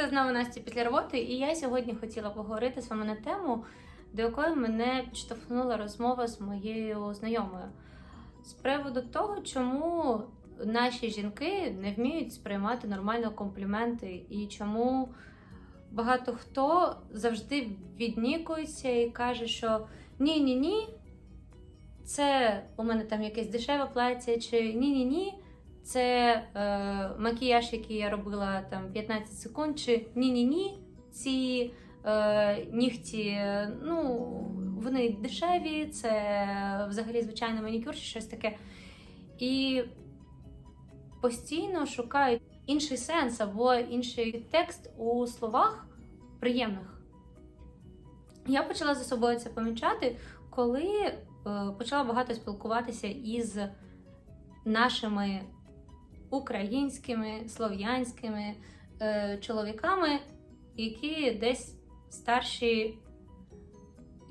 Це знову Настя після роботи, і я сьогодні хотіла поговорити з вами на тему, до якої мене підштовхнула розмова з моєю знайомою. З приводу того, чому наші жінки не вміють сприймати нормально компліменти, і чому багато хто завжди віднікується і каже, що ні-ні ні, це у мене там якесь дешеве плаття, чи ні-ні ні, це е, макіяж, який я робила там 15 секунд, чи ні-ні-ні, ці е, нігті, ну, вони дешеві, це взагалі звичайний манікюр чи щось таке. І постійно шукають інший сенс або інший текст у словах приємних. Я почала за собою це помічати, коли е, почала багато спілкуватися із нашими українськими, слов'янськими е, чоловіками, які десь старші,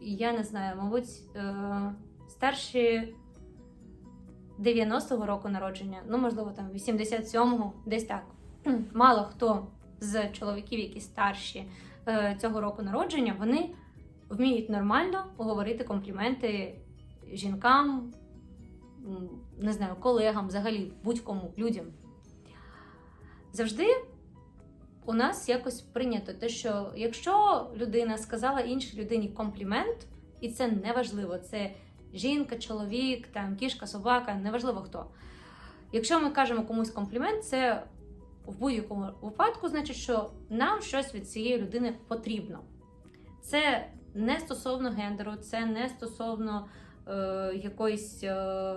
я не знаю, мабуть, е, старші 90-го року народження, ну, можливо, там 87-го, десь так. Мало хто з чоловіків, які старші е, цього року народження, вони вміють нормально говорити компліменти жінкам, не знаю, колегам, взагалі будь-кому людям. Завжди у нас якось прийнято те, що якщо людина сказала іншій людині комплімент, і це неважливо, це жінка, чоловік, там кішка, собака, неважливо хто. Якщо ми кажемо комусь комплімент, це в будь-якому випадку значить, що нам щось від цієї людини потрібно. Це не стосовно гендеру, це не стосовно якоїсь е,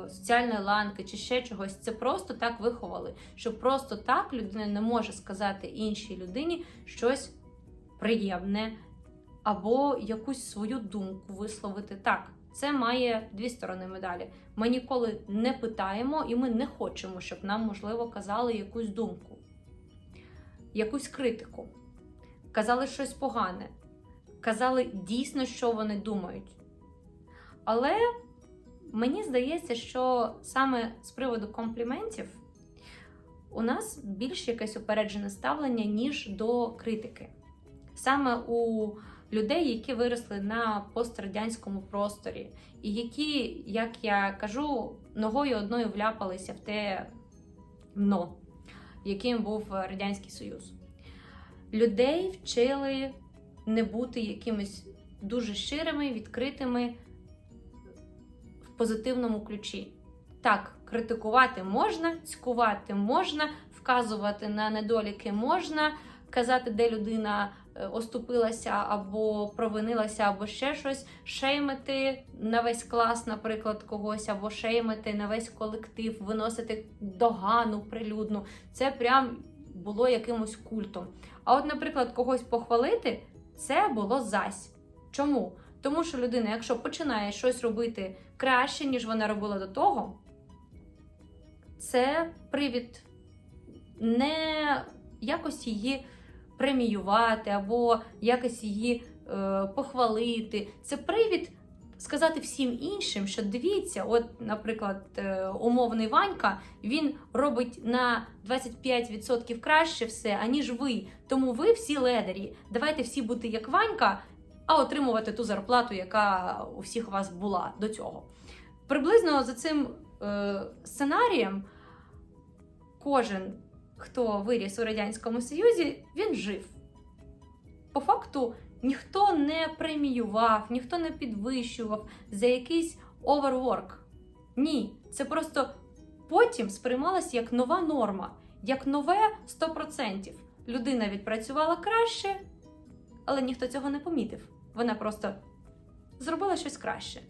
соціальної ланки чи ще чогось. Це просто так виховали, що просто так людина не може сказати іншій людині щось приємне або якусь свою думку висловити так. Це має дві сторони медалі. Ми ніколи не питаємо, і ми не хочемо, щоб нам, можливо, казали якусь думку, якусь критику, казали щось погане, казали дійсно, що вони думають. Але мені здається, що саме з приводу компліментів у нас більш якесь упереджене ставлення, ніж до критики. Саме у людей, які виросли на пострадянському просторі, і які, як я кажу, ногою одною вляпалися в те дно, яким був Радянський Союз. Людей вчили не бути якимись дуже щирими, відкритими позитивному ключі. Так, критикувати можна, цькувати можна, вказувати на недоліки можна, казати, де людина е, оступилася або провинилася, або ще щось, шеймити на весь клас, наприклад, когось, або шеймити на весь колектив, виносити догану прилюдну. Це прям було якимось культом. А от, наприклад, когось похвалити, це було зась. Чому? Тому що людина, якщо починає щось робити краще, ніж вона робила до того, це привід не якось її преміювати або якось її е, похвалити. Це привід сказати всім іншим, що дивіться, от, наприклад, е, умовний Ванька, він робить на 25% краще все, аніж ви. Тому ви всі ледарі. Давайте всі бути як Ванька, а отримувати ту зарплату, яка у всіх вас була до цього. Приблизно за цим е, сценарієм кожен, хто виріс у Радянському Союзі, він жив. По факту ніхто не преміював, ніхто не підвищував за якийсь оверворк. Ні, це просто потім сприймалось як нова норма, як нове 100%. Людина відпрацювала краще, але ніхто цього не помітив. Вона просто зробила щось краще.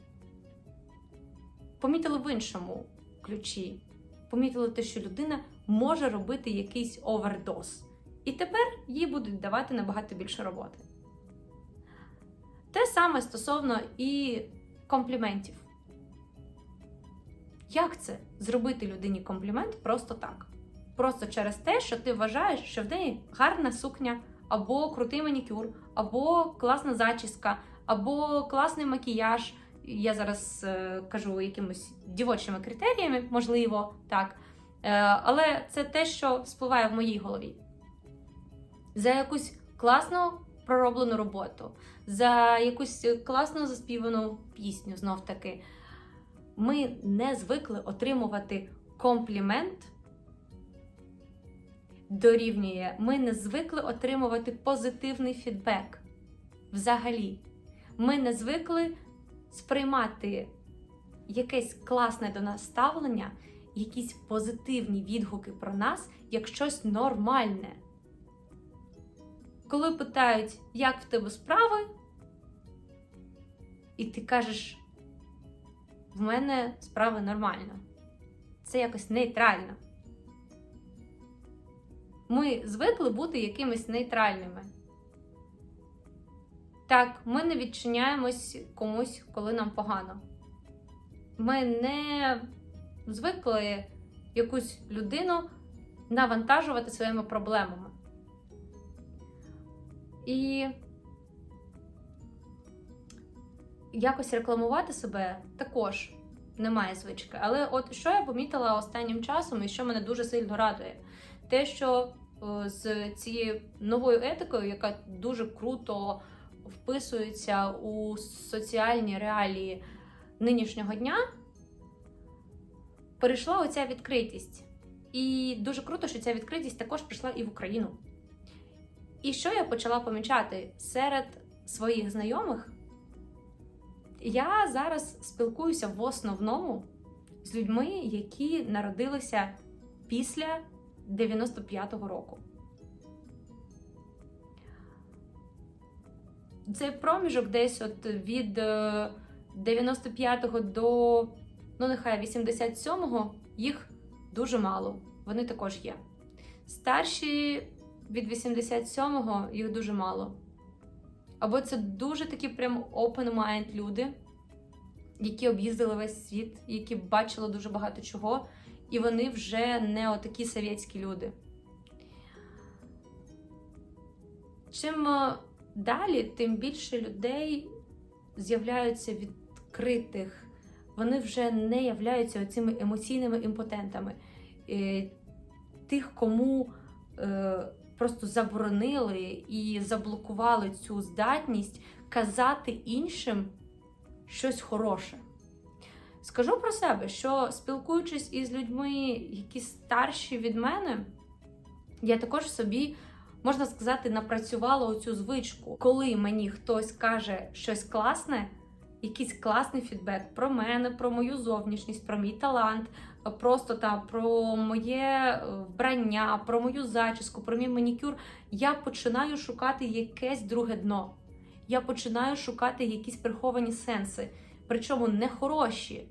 Помітили в іншому ключі. Помітили те, що людина може робити якийсь овердоз. І тепер їй будуть давати набагато більше роботи. Те саме стосовно і компліментів. Як це зробити людині комплімент просто так? Просто через те, що ти вважаєш, що в неї гарна сукня, або крутий манікюр, або класна зачіска, або класний макіяж. Я зараз е, кажу якимось дівочими критеріями, можливо, так. Е, але це те, що спливає в моїй голові. за якусь класно пророблену роботу, за якусь класно заспівану пісню знов таки. Ми не звикли отримувати комплімент дорівнює. Ми не звикли отримувати позитивний фідбек. Взагалі, ми не звикли сприймати якесь класне до нас ставлення, якісь позитивні відгуки про нас як щось нормальне. Коли питають, як в тебе справи, і ти кажеш, в мене справи нормально. Це якось нейтрально. Ми звикли бути якимись нейтральними. Так, ми не відчиняємось комусь, коли нам погано. Ми не звикли якусь людину навантажувати своїми проблемами. І якось рекламувати себе також немає звички. Але от що я помітила останнім часом, і що мене дуже сильно радує, те, що з цією новою етикою, яка дуже круто вписується у соціальні реалії нинішнього дня, перейшла оця відкритість. І дуже круто, що ця відкритість також прийшла і в Україну. І що я почала помічати серед своїх знайомих? Я зараз спілкуюся в основному з людьми, які народилися після 95-го року. Цей проміжок десь от від е, 95-го до, ну нехай 87-го, їх дуже мало. Вони також є. Старші від 87-го їх дуже мало. Або це дуже такі прям open mind люди, які об'їздили весь світ, які бачили дуже багато чого, і вони вже не отакі совєтські люди. Чим е, далі, тим більше людей з'являються відкритих, вони вже не являються цими емоційними імпотентами. Тих, кому е, просто заборонили і заблокували цю здатність казати іншим щось хороше. Скажу про себе, що спілкуючись із людьми, які старші від мене, я також собі, можна сказати, напрацювала оцю звичку. Коли мені хтось каже щось класне, якийсь класний фідбек про мене, про мою зовнішність, про мій талант, просто там про моє е, вбрання, про мою зачіску, про мій манікюр, я починаю шукати якесь друге дно. Я починаю шукати якісь приховані сенси, причому не хороші.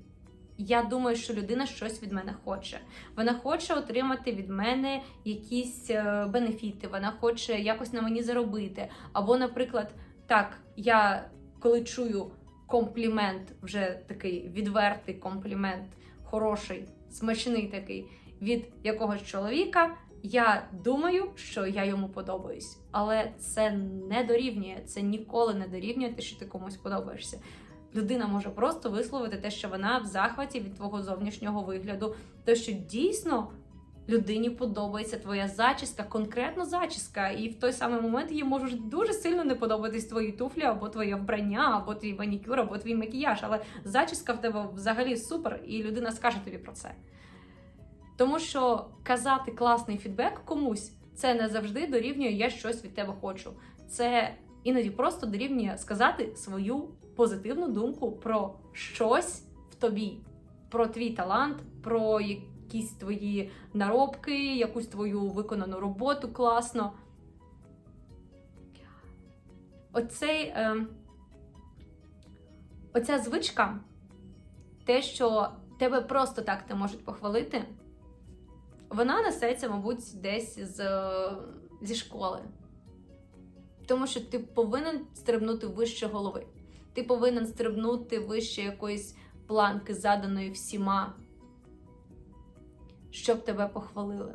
Я думаю, що людина щось від мене хоче. Вона хоче отримати від мене якісь е, бенефіти, вона хоче якось на мені заробити. Або, наприклад, так, я коли чую комплімент, вже такий відвертий комплімент, хороший, смачний такий від якогось чоловіка. Я думаю, що я йому подобаюсь, але це не дорівнює. Це ніколи не дорівнює те, що ти комусь подобаєшся. Людина може просто висловити те, що вона в захваті від твого зовнішнього вигляду, те, що дійсно людині подобається твоя зачіска, конкретно зачіска, і в той самий момент їй можуть дуже сильно не подобатись твої туфлі, або твоє вбрання, або твій манікюр, або твій макіяж. Але зачіска в тебе взагалі супер, і людина скаже тобі про це. Тому що казати класний фідбек комусь це не завжди дорівнює я щось від тебе хочу. Це іноді просто дорівнює сказати свою позитивну думку про щось в тобі, про твій талант, про якісь твої наробки, якусь твою виконану роботу класно. Оцей, е, оця звичка, те, що тебе просто так не можуть похвалити, вона несеться, мабуть, десь з, зі школи. Тому що ти повинен стрибнути вище голови. Ти повинен стрибнути вище якоїсь планки, заданої всіма, щоб тебе похвалили.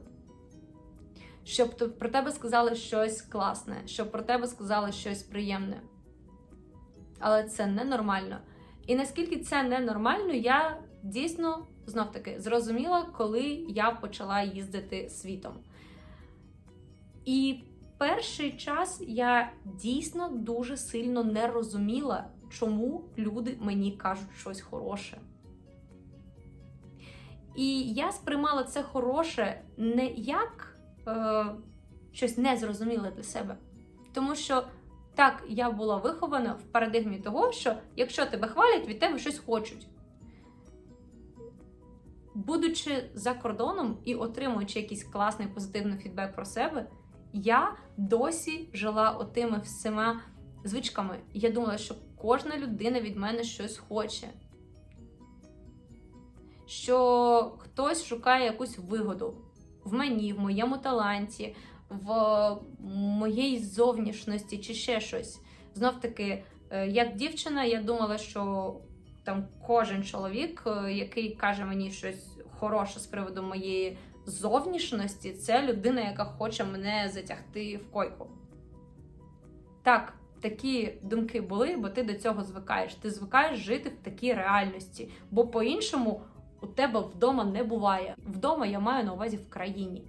Щоб про тебе сказали щось класне, щоб про тебе сказали щось приємне. Але це ненормально. І наскільки це ненормально, я дійсно знов таки зрозуміла, коли я почала їздити світом. І перший час я дійсно дуже сильно не розуміла, чому люди мені кажуть щось хороше. І я сприймала це хороше не як е, щось незрозуміле для себе. Тому що так я була вихована в парадигмі того, що якщо тебе хвалять, від тебе щось хочуть. Будучи за кордоном і отримуючи якийсь класний позитивний фідбек про себе, я досі жила отими всіма звичками. Я думала, що кожна людина від мене щось хоче. Що хтось шукає якусь вигоду в мені, в моєму таланті, в моїй зовнішності чи ще щось. Знов таки, е, як дівчина, я думала, що там кожен чоловік, е, який каже мені щось хороше з приводу моєї зовнішності, це людина, яка хоче мене затягти в койку. Так, такі думки були, бо ти до цього звикаєш. Ти звикаєш жити в такій реальності, бо по-іншому у тебе вдома не буває. Вдома я маю на увазі в країні.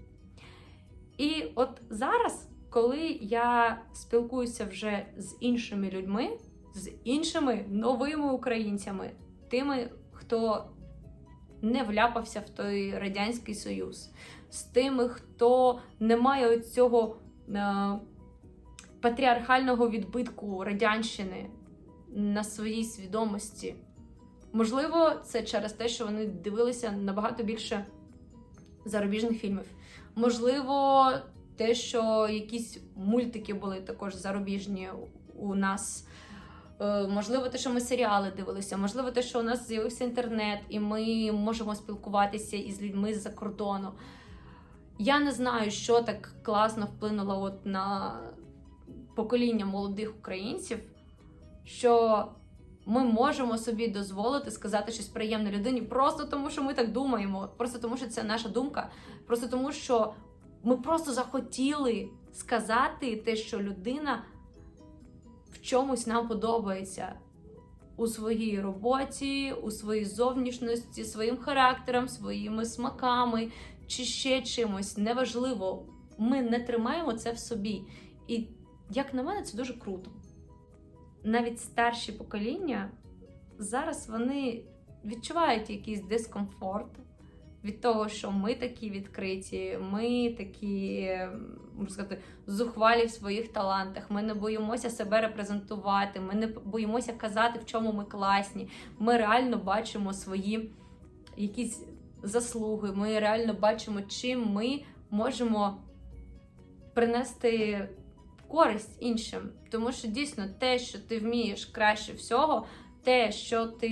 І от зараз, коли я спілкуюся вже з іншими людьми, з іншими новими українцями, тими, хто не вляпався в той Радянський Союз, з тими, хто не має цього е, патріархального відбитку радянщини на своїй свідомості. Можливо, це через те, що вони дивилися набагато більше зарубіжних фільмів. Можливо, те, що якісь мультики були також зарубіжні у нас. Е, Можливо, те, що ми серіали дивилися, можливо, те, що у нас з'явився інтернет, і ми можемо спілкуватися із людьми з-за кордону. Я не знаю, що так класно вплинуло от на покоління молодих українців, що ми можемо собі дозволити сказати щось приємне людині просто тому, що ми так думаємо, просто тому, що це наша думка, просто тому, що ми просто захотіли сказати те, що людина чомусь нам подобається у своїй роботі, у своїй зовнішності, своїм характером, своїми смаками чи ще чимось. Неважливо, ми не тримаємо це в собі. І, як на мене, це дуже круто. Навіть старші покоління зараз вони відчувають якийсь дискомфорт від того, що ми такі відкриті, ми такі, можна сказати, зухвалі в своїх талантах. Ми не боїмося себе репрезентувати, ми не боїмося казати, в чому ми класні. Ми реально бачимо свої якісь заслуги. Ми реально бачимо, чим ми можемо принести користь іншим. Тому що дійсно те, що ти вмієш краще всього, те, що ти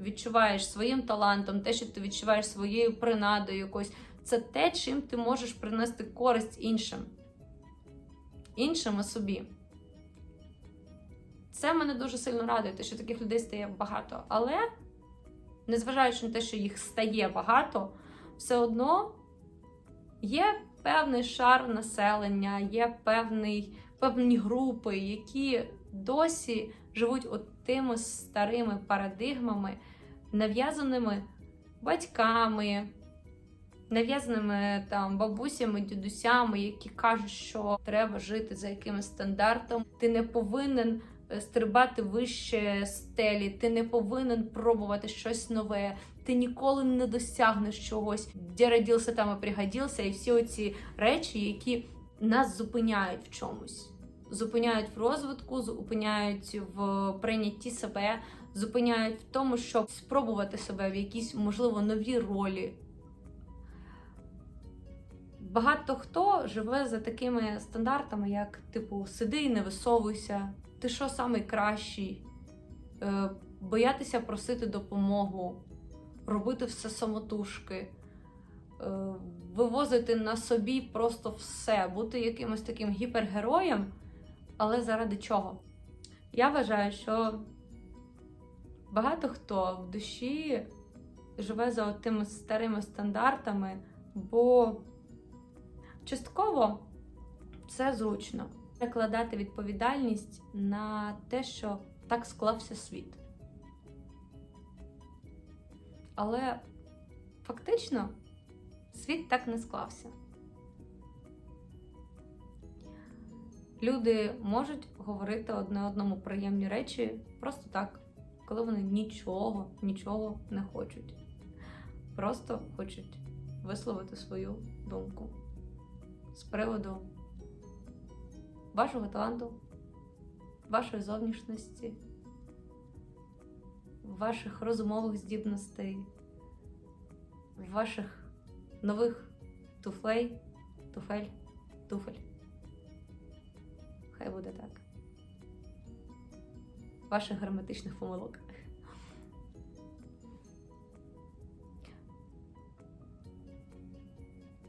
відчуваєш своїм талантом, те, що ти відчуваєш своєю принадою якось, це те, чим ти можеш принести користь іншим. Іншим і собі. Це мене дуже сильно радує, те, що таких людей стає багато. Але, незважаючи на те, що їх стає багато, все одно є певний шар населення, є певний, певні групи, які досі живуть от тими старими парадигмами, нав'язаними батьками, нав'язаними там бабусями, дідусями, які кажуть, що треба жити за якимось стандартом. Ти не повинен е, стрибати вище стелі, ти не повинен пробувати щось нове. Ти ніколи не досягнеш чогось, де родився, там і пригодився, і всі оці речі, які нас зупиняють в чомусь зупиняють в розвитку, зупиняють в прийнятті себе, зупиняють в тому, щоб спробувати себе в якісь, можливо, нові ролі. Багато хто живе за такими стандартами, як типу сиди і не висовуйся, ти що самий кращий, е, боятися просити допомогу, робити все самотужки, е, вивозити на собі просто все, бути якимось таким гіпергероєм. Але заради чого? Я вважаю, що багато хто в душі живе за тими старими стандартами, бо частково це зручно перекладати відповідальність на те, що так склався світ. Але фактично світ так не склався. Люди можуть говорити одне одному приємні речі просто так, коли вони нічого, нічого не хочуть. Просто хочуть висловити свою думку з приводу вашого таланту, вашої зовнішності, ваших розумових здібностей, ваших нових туфлей, туфель, туфель. Хай буде так. Ваших граматичних помилок.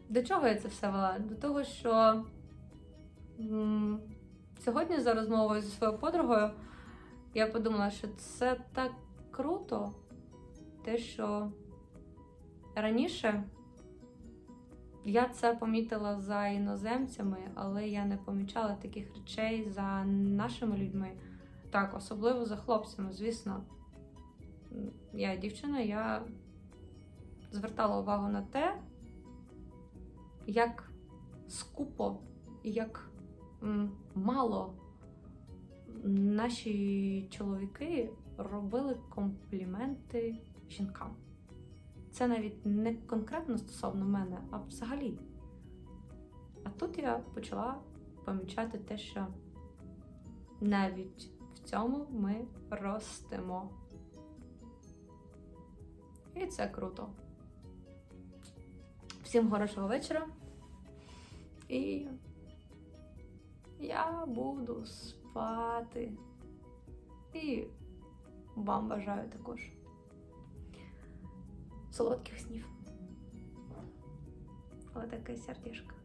До чого я це все вела? До того, що сьогодні за розмовою зі своєю подругою я подумала, що це так круто, те, що раніше я це помітила за іноземцями, але я не помічала таких речей за нашими людьми. Так, особливо за хлопцями, звісно. Я дівчина, я звертала увагу на те, як скупо і як мало наші чоловіки робили компліменти жінкам. Це навіть не конкретно стосовно мене, а взагалі. А тут я почала помічати те, що навіть в цьому ми ростемо. І це круто. Всім хорошого вечора. І я буду спати. І вам бажаю також солодких снів. Але таке сердечко.